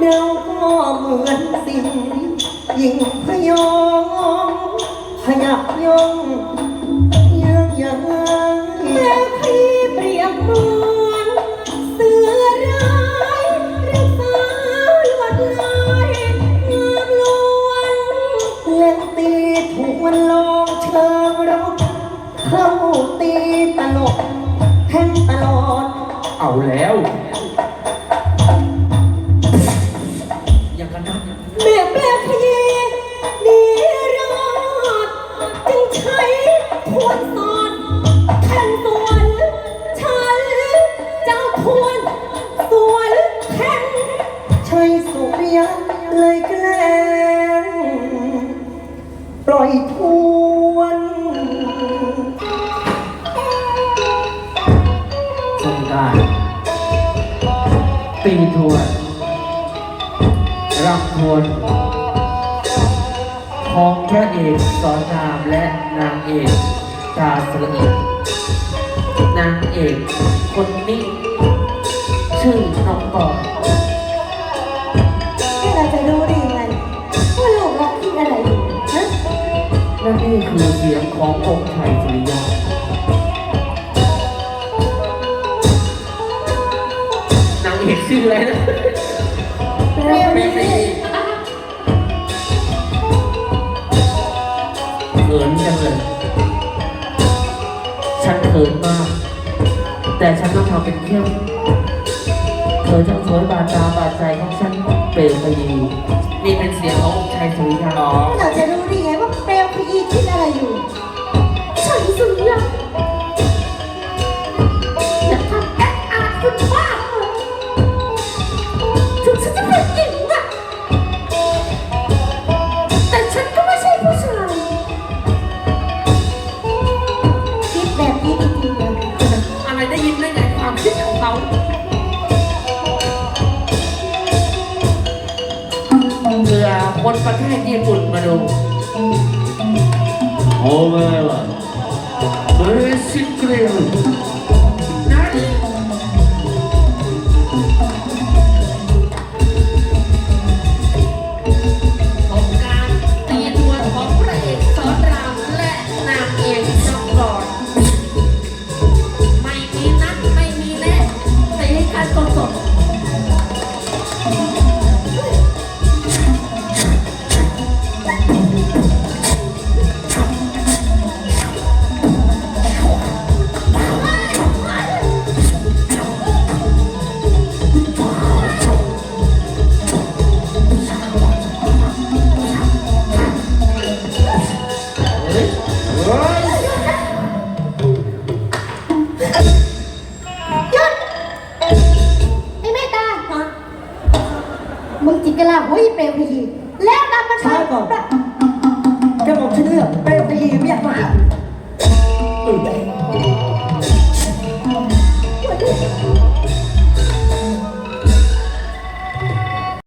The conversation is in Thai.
เราก็เหมือนสิ่งยิงพยองพยักยองยังยังแม่พี่เปรียบเหมือนเสือร้ายรักษาลวดลายงามล้วนเล่นตีถูกมันลองเชิงรบเข้าตีตลกแทงตลอด เอาแล้ว เลยแกล้งปล่อยทวน สงกรารตีทวนรำทวนของพระเอกสอนรามและนางเอกตาสละอินางเอกคนนี้ชื่อ นี่คือเสียงขององค์ชัยสุริยานางเอกชื่ออะไรนะเร็วเมนี้นีเขินจังเลย ฉันเขินมาก แต่ฉันต้องทำเป็นเข้มเธอช่างสวยบาดตาบาดใจของฉันเปรย์พยีนี่เป็นเสียงขององค์ชัยสุริยา เราจะรู้ได้ อีคิดอะไรอยู่ฉันสุดยอดอย่าทำแอคอาร์คุณบ้าเลยถึงฉันจะเป็นหญิงอะแต่ฉันก็ไม่ใช่ผู้ชายคิดแบบนี้จริงๆเลยอะไรได้ยินได้ไงความคิดของเขาเผื่อคนประเทศญี่ปุ่นมาดู โอ้แม่ล่ะเบรซิเกลนั่นของการตีตัวของพระเอกสอนรามและนางเอกน้องกลอนไม่มีนัดไม่มีแน่ตีกันสดส มึงจิกกะลาหัวอีเปลวพยีแล้วนำมันไปช้าก่อนจะบอกฉันเลือกเปลวพยีไม่อยากมาเออ